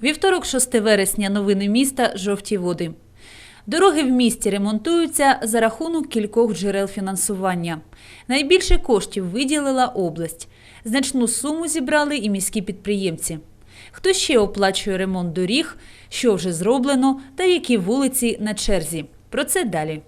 Вівторок, 6 вересня, новини міста Жовті води. Дороги в місті ремонтуються за рахунок кількох джерел фінансування. Найбільше коштів виділила область. Значну суму зібрали і міські підприємці. Хто ще оплачує ремонт доріг, що вже зроблено та які вулиці на черзі. Про це далі.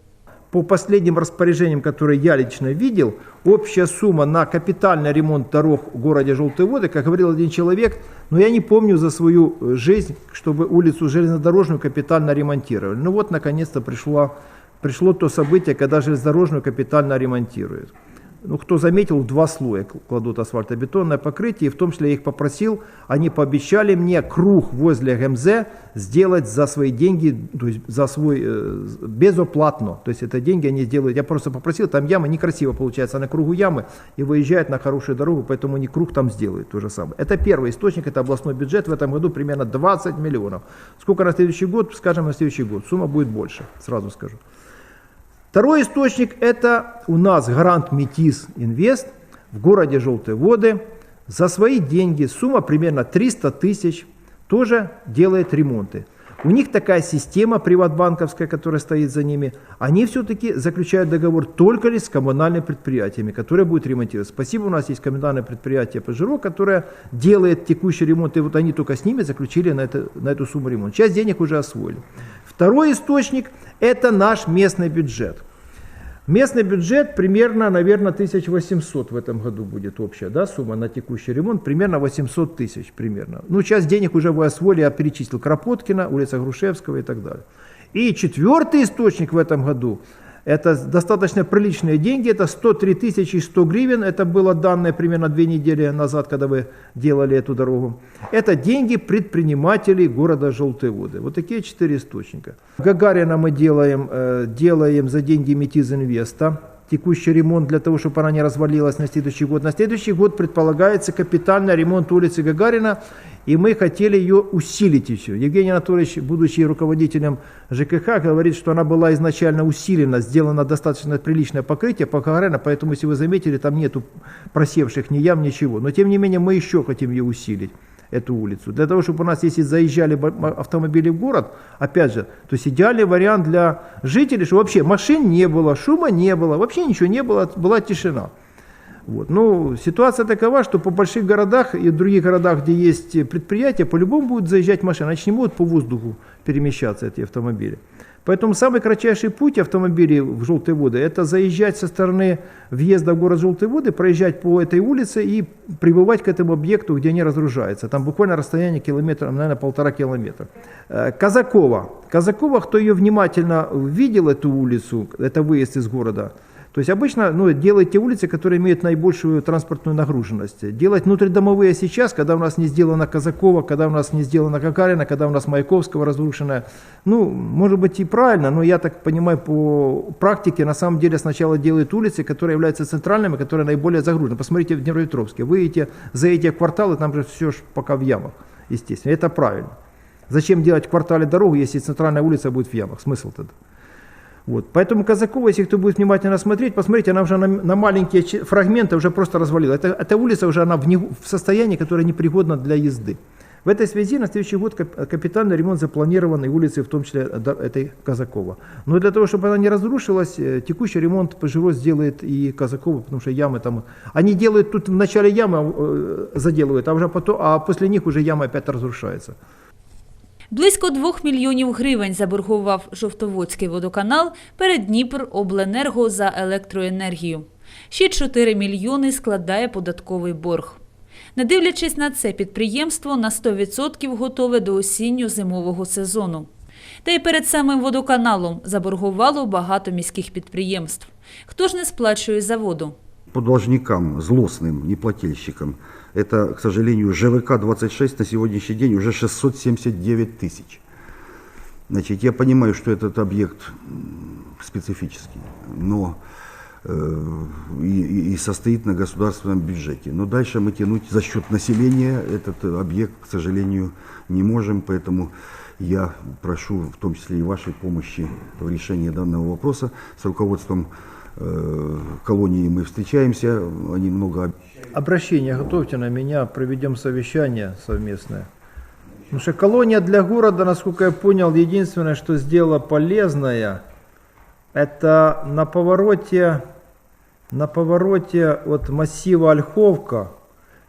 По последним распоряжениям, которые я лично видел, общая сумма на капитальный ремонт дорог в городе Желтые Воды, как говорил один человек, но я не помню за свою э, жизнь, чтобы улицу железнодорожную капитально ремонтировали. Ну вот, наконец-то пришло, пришло то событие, когда железнодорожную капитально ремонтируют. Ну, кто заметил, два слоя кладут асфальтобетонное покрытие, и в том числе я их попросил, они пообещали мне круг возле ГМЗ сделать за свои деньги, то есть за свой, э, безоплатно. То есть это деньги они делают, я просто попросил, там яма некрасиво получается, на кругу ямы и выезжает на хорошую дорогу, поэтому они круг там сделают, то же самое. Это первый источник, это областной бюджет, в этом году примерно 20 миллионов. Сколько на следующий год, скажем, на следующий год, сумма будет больше, сразу скажу. Второй источник – это у нас гарант Метис Инвест в городе Желтые Воды. За свои деньги, сумма примерно 300 тысяч, тоже делает ремонты. У них такая система приватбанковская, которая стоит за ними. Они все-таки заключают договор только лишь с коммунальными предприятиями, которые будут ремонтировать. Спасибо, у нас есть коммунальное предприятие Пожиро, которое делает текущий ремонт, и вот они только с ними заключили на, это, на эту сумму ремонт. Часть денег уже освоили. Второй источник – это наш местный бюджет. Местный бюджет примерно, наверное, 1800 в этом году будет общая да, сумма на текущий ремонт, примерно 800 тысяч примерно. Ну, часть денег уже вы освоили, я перечислил Кропоткина, улица Грушевского и так далее. И четвертый источник в этом году – это достаточно приличные деньги, это 103 тысячи 100 гривен, это было данное примерно две недели назад, когда вы делали эту дорогу. Это деньги предпринимателей города Желтые Воды. Вот такие четыре источника. Гагарина мы делаем, э, делаем за деньги Метиз Инвеста, текущий ремонт для того, чтобы она не развалилась на следующий год. На следующий год предполагается капитальный ремонт улицы Гагарина, и мы хотели ее усилить еще. Евгений Анатольевич, будучи руководителем ЖКХ, говорит, что она была изначально усилена, сделано достаточно приличное покрытие по Гагарина, поэтому, если вы заметили, там нету просевших ни ям, ничего. Но, тем не менее, мы еще хотим ее усилить эту улицу. Для того, чтобы у нас, если заезжали автомобили в город, опять же, то есть идеальный вариант для жителей, что вообще машин не было, шума не было, вообще ничего не было, была тишина. Вот. Ну, ситуация такова, что по больших городах и других городах, где есть предприятия, по-любому будут заезжать машины, они не будут по воздуху перемещаться, эти автомобили. Поэтому самый кратчайший путь автомобилей в Желтые воды – это заезжать со стороны въезда в город Желтые воды, проезжать по этой улице и прибывать к этому объекту, где они разгружаются. Там буквально расстояние километра, наверное, полтора километра. Казакова. Казакова, кто ее внимательно видел, эту улицу, это выезд из города – то есть обычно ну, делать те улицы, которые имеют наибольшую транспортную нагруженность. Делать внутридомовые сейчас, когда у нас не сделано Казакова, когда у нас не сделано Какарина, когда у нас Маяковского разрушенная. Ну, может быть и правильно, но я так понимаю по практике, на самом деле сначала делают улицы, которые являются центральными, которые наиболее загружены. Посмотрите в Днепропетровске, выйдете за эти кварталы, там же все ж пока в ямах, естественно. Это правильно. Зачем делать в квартале дорогу, если центральная улица будет в ямах? Смысл тогда? Вот. Поэтому Казакова, если кто будет внимательно смотреть, посмотрите, она уже на, на маленькие фрагменты уже просто развалила. Это, эта улица уже она в, не, в состоянии, которое непригодно для езды. В этой связи на следующий год капитальный ремонт запланированной улицы, в том числе этой Казакова. Но для того, чтобы она не разрушилась, э, текущий ремонт Пожиро сделает и Казакова, потому что ямы там... Они делают тут в начале ямы э, заделывают, а, уже потом, а после них уже яма опять разрушается. Близько 2 мільйонів гривень заборгував Жовтоводський водоканал перед Дніпробленерго за електроенергію. Ще 4 мільйони складає податковий борг. Не дивлячись на це, підприємство на 100% готове до осінньо-зимового сезону. Та й перед самим водоканалом заборгувало багато міських підприємств. Хто ж не сплачує за воду? По злостным неплательщикам, это, к сожалению, ЖВК-26 на сегодняшний день уже 679 тысяч. Значит, я понимаю, что этот объект специфический, но э, и, и состоит на государственном бюджете. Но дальше мы тянуть за счет населения этот объект, к сожалению, не можем, поэтому я прошу в том числе и вашей помощи в решении данного вопроса с руководством колонии мы встречаемся, они много Обращение готовьте на меня, проведем совещание совместное. Потому что колония для города, насколько я понял, единственное, что сделала полезное, это на повороте, на повороте от массива Ольховка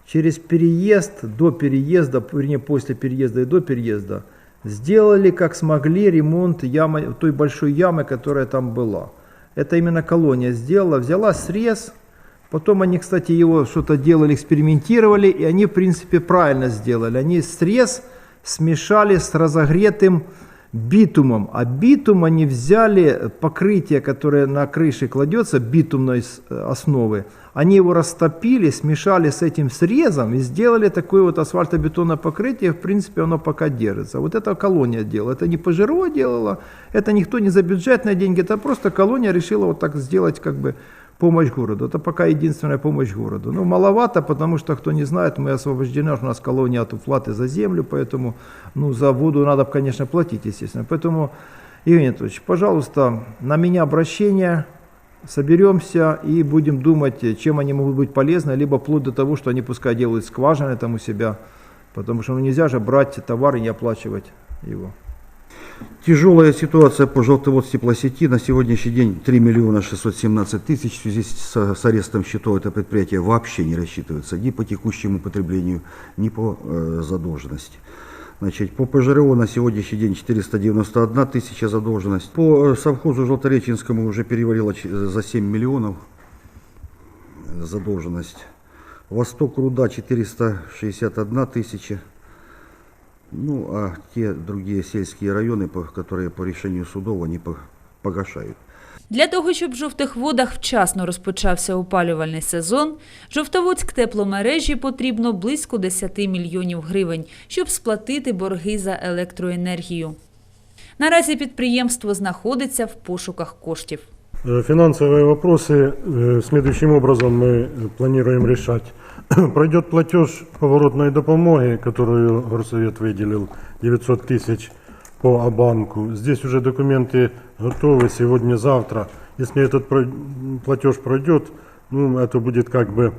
через переезд до переезда, вернее после переезда и до переезда, сделали как смогли ремонт ямы, той большой ямы, которая там была. Это именно колония сделала, взяла срез, потом они, кстати, его что-то делали, экспериментировали, и они, в принципе, правильно сделали. Они срез смешали с разогретым битумом, а битум они взяли, покрытие, которое на крыше кладется, битумной э, основы, они его растопили, смешали с этим срезом и сделали такое вот асфальтобетонное покрытие, в принципе, оно пока держится. Вот это колония делала, это не Пожиро делала, это никто не за бюджетные деньги, это просто колония решила вот так сделать, как бы, помощь городу. Это пока единственная помощь городу. Ну, маловато, потому что, кто не знает, мы освобождены, у нас колония от уплаты за землю, поэтому, ну, за воду надо, конечно, платить, естественно. Поэтому, Евгений Анатольевич, пожалуйста, на меня обращение, соберемся и будем думать, чем они могут быть полезны, либо вплоть до того, что они пускай делают скважины там у себя, потому что ну, нельзя же брать товар и не оплачивать его. Тяжелая ситуация по желтоводству теплосети. На сегодняшний день 3 миллиона 617 тысяч. В связи с, арестом счетов это предприятие вообще не рассчитывается ни по текущему потреблению, ни по э, задолженности. Значит, по ПЖРО на сегодняшний день 491 тысяча задолженность. По э, совхозу Желтореченскому уже перевалило ч- за 7 миллионов э, задолженность. Восток Руда 461 тысяча. Ну, а те другие сельские районы, которые по решению судов, они погашают. Для того, щоб в жовтих водах вчасно розпочався опалювальний сезон, Жовтоводськ тепломережі потрібно близько 10 мільйонів гривень, щоб сплатити борги за електроенергію. Наразі підприємство знаходиться в пошуках коштів. Э, Финансовые вопросы э, следующим образом мы планируем решать. Пройдет платеж поворотной допомоги, которую Горсовет выделил 900 тысяч по Абанку. Здесь уже документы готовы сегодня-завтра. Если этот платеж пройдет, ну, это будет как бы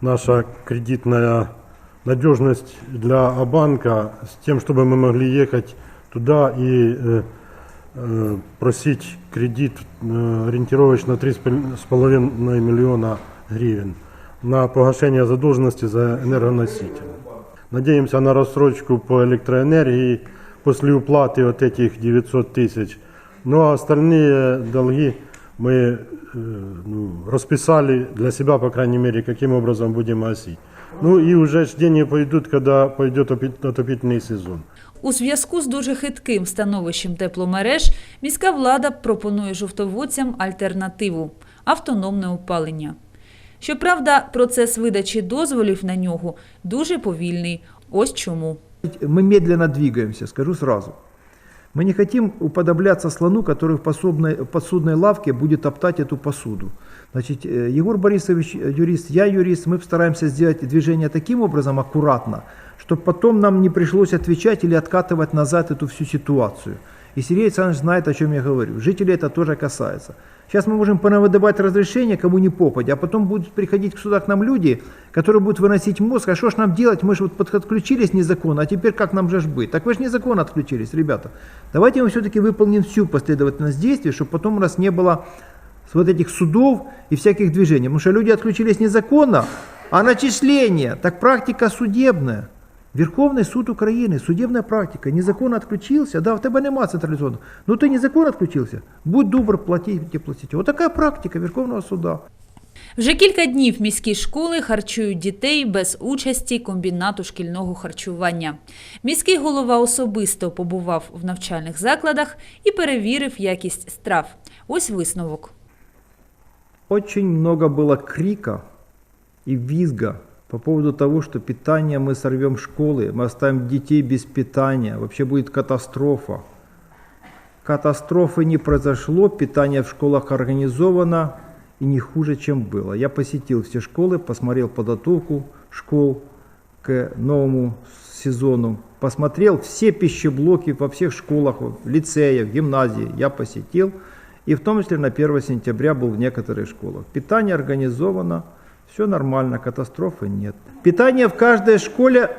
наша кредитная надежность для Абанка с тем, чтобы мы могли ехать туда и э, просить кредит э, ориентировочно 3,5 миллиона гривен на погашение задолженности за энергоносители. Надеемся на рассрочку по электроэнергии после уплаты вот этих 900 тысяч. Ну а остальные долги мы э, ну, расписали для себя, по крайней мере, каким образом будем гасить. Ну и уже ж деньги пойдут, когда пойдет опи- отопительный сезон. У зв'язку з дуже хитким становищем тепломереж міська влада пропонує жовтоводцям альтернативу автономне опалення. Щоправда, процес видачі дозволів на нього дуже повільний. Ось чому. Ми медленно двигаемся, скажу сразу. Мы не хотим уподобляться слону, который в посудной, лавке будет топтать эту посуду. Значит, э, Егор Борисович э, юрист, я юрист, мы стараемся сделать движение таким образом аккуратно, чтобы потом нам не пришлось отвечать или откатывать назад эту всю ситуацию. И Сергей Александрович знает, о чем я говорю. Жителей это тоже касается. Сейчас мы можем понавыдавать разрешение, кому не попадя, а потом будут приходить сюда к нам люди, которые будут выносить мозг, а что ж нам делать, мы же вот под- отключились незаконно, а теперь как нам же ж быть? Так вы же незаконно отключились, ребята. Давайте мы все-таки выполним всю последовательность действий, чтобы потом у нас не было вот этих судов и всяких движений. Потому что люди отключились незаконно, а начисление, так практика судебная. Верховный суд Украины, судебная практика, незаконно отключился, да, в тебе нема централизованного. Ну ты незаконно отключился, будь добр, плати теплосети. Вот такая практика Верховного суда. Вже кілька днів міські школи харчують дітей без участі комбінату шкільного харчування. Міський голова особисто побував в навчальних закладах і перевірив якість страв. Ось висновок. Очень много было крика и визга по поводу того, что питание мы сорвем школы, мы оставим детей без питания, вообще будет катастрофа. Катастрофы не произошло, питание в школах организовано и не хуже, чем было. Я посетил все школы, посмотрел подготовку школ к новому сезону, посмотрел все пищеблоки во всех школах, в лицеях, гимназии я посетил. И в том числе на 1 сентября был в некоторых школах. Питание организовано, все нормально, катастрофы нет. Питание в каждой школе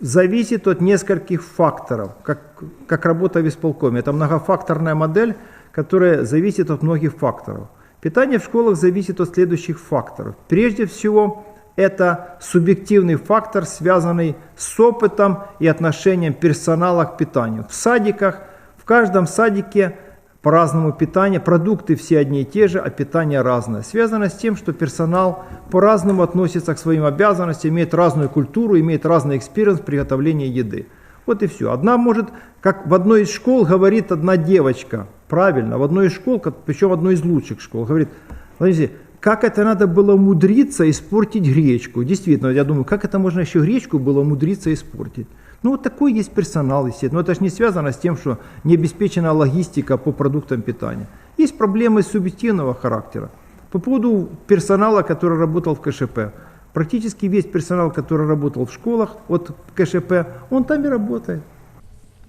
зависит от нескольких факторов, как, как работа в исполкоме. Это многофакторная модель, которая зависит от многих факторов. Питание в школах зависит от следующих факторов. Прежде всего, это субъективный фактор, связанный с опытом и отношением персонала к питанию. В садиках, в каждом садике по-разному питание, продукты все одни и те же, а питание разное. Связано с тем, что персонал по-разному относится к своим обязанностям, имеет разную культуру, имеет разный экспириенс приготовления еды. Вот и все. Одна может, как в одной из школ говорит одна девочка, правильно, в одной из школ, причем в одной из лучших школ, говорит, смотрите, как это надо было умудриться испортить гречку. Действительно, я думаю, как это можно еще гречку было умудриться испортить. Ну, вот такой есть персонал, естественно. Но это же не связано с тем, что не обеспечена логистика по продуктам питания. Есть проблемы субъективного характера. По поводу персонала, который работал в КШП. Практически весь персонал, который работал в школах от КШП, он там и работает.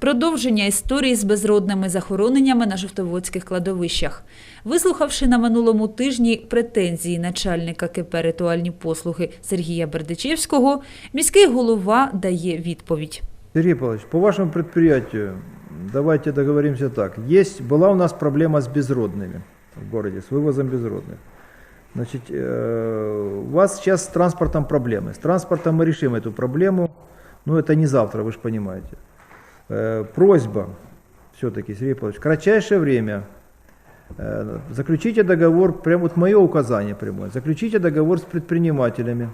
Продовження історії з безродними захороненнями на жовтоводських кладовищах. Вислухавши на минулому тижні претензії начальника КП «Ритуальні послуги Сергія Бердичевського, міський голова дає відповідь. Сергей Павлович, по вашему предприятию, давайте договоримся так. Есть, была у нас проблема с безродными в городе, с вывозом безродных. Значит, э, у вас сейчас с транспортом проблемы. С транспортом мы решим эту проблему, но это не завтра, вы же понимаете. Э, Просьба все-таки, Сергей Павлович, в кратчайшее время э, заключите договор, прям вот мое указание прямое, заключите договор с предпринимателями,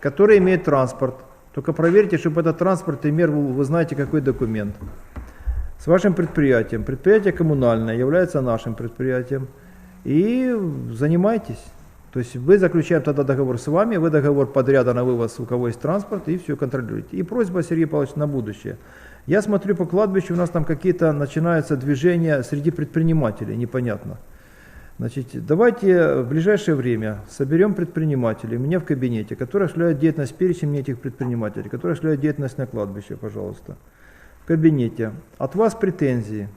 которые имеют транспорт. Только проверьте, чтобы этот транспорт имел, вы вы знаете, какой документ. С вашим предприятием. Предприятие коммунальное является нашим предприятием. И занимайтесь. То есть вы заключаем тогда договор с вами, вы договор подряда на вывоз, у кого есть транспорт, и все контролируете. И просьба, Сергей Павлович, на будущее. Я смотрю по кладбищу, у нас там какие-то начинаются движения среди предпринимателей, непонятно. Значит, давайте в ближайшее время соберем предпринимателей у меня в кабинете, которые осуществляют деятельность, перечень этих предпринимателей, которые осуществляют деятельность на кладбище, пожалуйста. В кабинете. От вас претензии.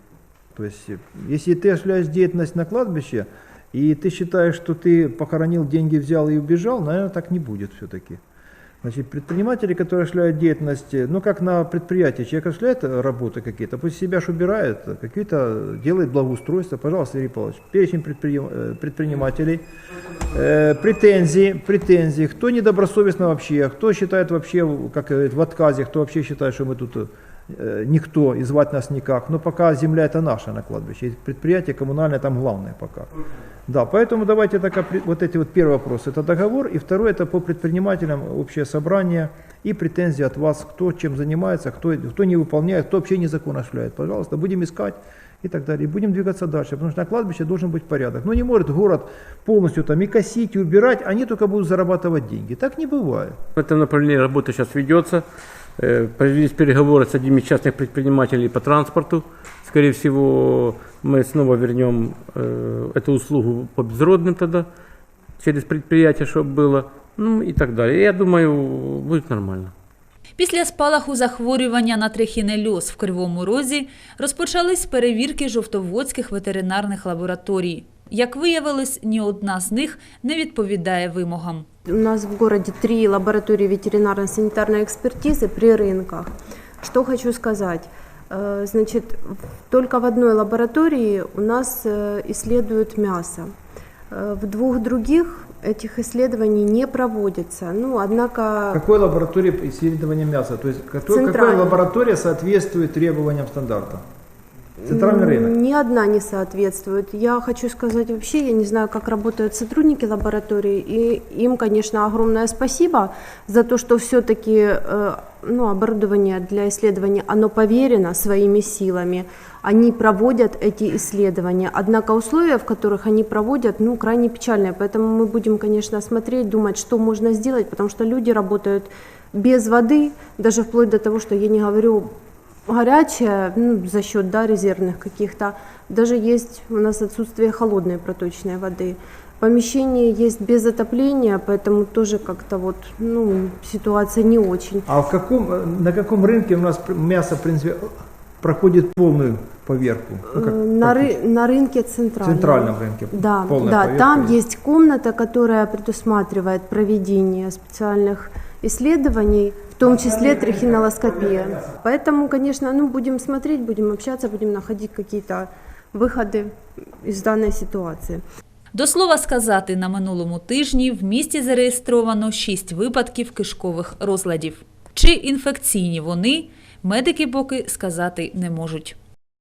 То есть, если ты осуществляешь деятельность на кладбище, и ты считаешь, что ты похоронил деньги, взял и убежал, наверное, так не будет все-таки. Значит, предприниматели, которые осуществляют деятельность, ну как на предприятии, человек э, работы какие-то, пусть себя ж убирает, какие-то делает благоустройство, пожалуйста, Сергей Павлович, перечень э, предпринимателей, Э, претензии, претензии, кто недобросовестно вообще, кто считает вообще, как говорит, в отказе, кто вообще считает, что мы тут никто и звать нас никак, но пока земля это наша на кладбище, и предприятие коммунальное там главное пока. Да, поэтому давайте так, вот эти вот первый вопрос, это договор, и второй это по предпринимателям общее собрание и претензии от вас, кто чем занимается, кто, кто не выполняет, кто вообще незаконно осуществляет. Пожалуйста, будем искать и так далее. И будем двигаться дальше, потому что на кладбище должен быть порядок. Но не может город полностью там и косить, и убирать, они только будут зарабатывать деньги. Так не бывает. В этом направлении работа сейчас ведется. Э, Провелись переговоры с одним из частных предпринимателей по транспорту. Скорее всего, мы снова вернем э, эту услугу по безродным тогда, через предприятие, чтобы было, ну и так далее. Я думаю, будет нормально. Після спалаху захворювання на трихінельоз в Кривому Розі розпочались перевірки жовтоводських ветеринарних лабораторій. Як виявилось, ні одна з них не відповідає вимогам. У нас в городе три лаборатории ветеринарно-санитарной экспертизы при рынках. Что хочу сказать. Э, Значит, только в одной лаборатории у нас э, исследуют мясо. Э, В двух других этих исследований не проводится. Ну, однако... Какой лаборатории исследования мяса? То есть какой, какая лаборатория соответствует требованиям стандарта? Центральный рынок. Ни одна не соответствует. Я хочу сказать вообще, я не знаю, как работают сотрудники лаборатории, и им, конечно, огромное спасибо за то, что все-таки ну, оборудование для исследований, оно поверено своими силами. Они проводят эти исследования. Однако условия, в которых они проводят, ну, крайне печальные. Поэтому мы будем, конечно, смотреть, думать, что можно сделать, потому что люди работают без воды, даже вплоть до того, что я не говорю горячая, ну, за счет да, резервных каких-то. Даже есть у нас отсутствие холодной проточной воды. Помещение есть без отопления, поэтому тоже как-то вот, ну, ситуация не очень. А в каком, на каком рынке у нас мясо, в принципе, проходит полную поверку? Ну, как Э, на, ры- на рынке центральном. центральном рынке. Да, полная да, поверка там есть комната, которая предусматривает проведение специальных исследований, в в том числе трихинелоскопия. Поэтому, конечно, ну, будем смотреть, будем общаться, будем находить какие-то выходы из данной ситуации. До слова сказати, на минулому тижні в місті зареєстровано 6 випадків кишкових розладів. Чи інфекційні вони, медики поки сказати не можуть.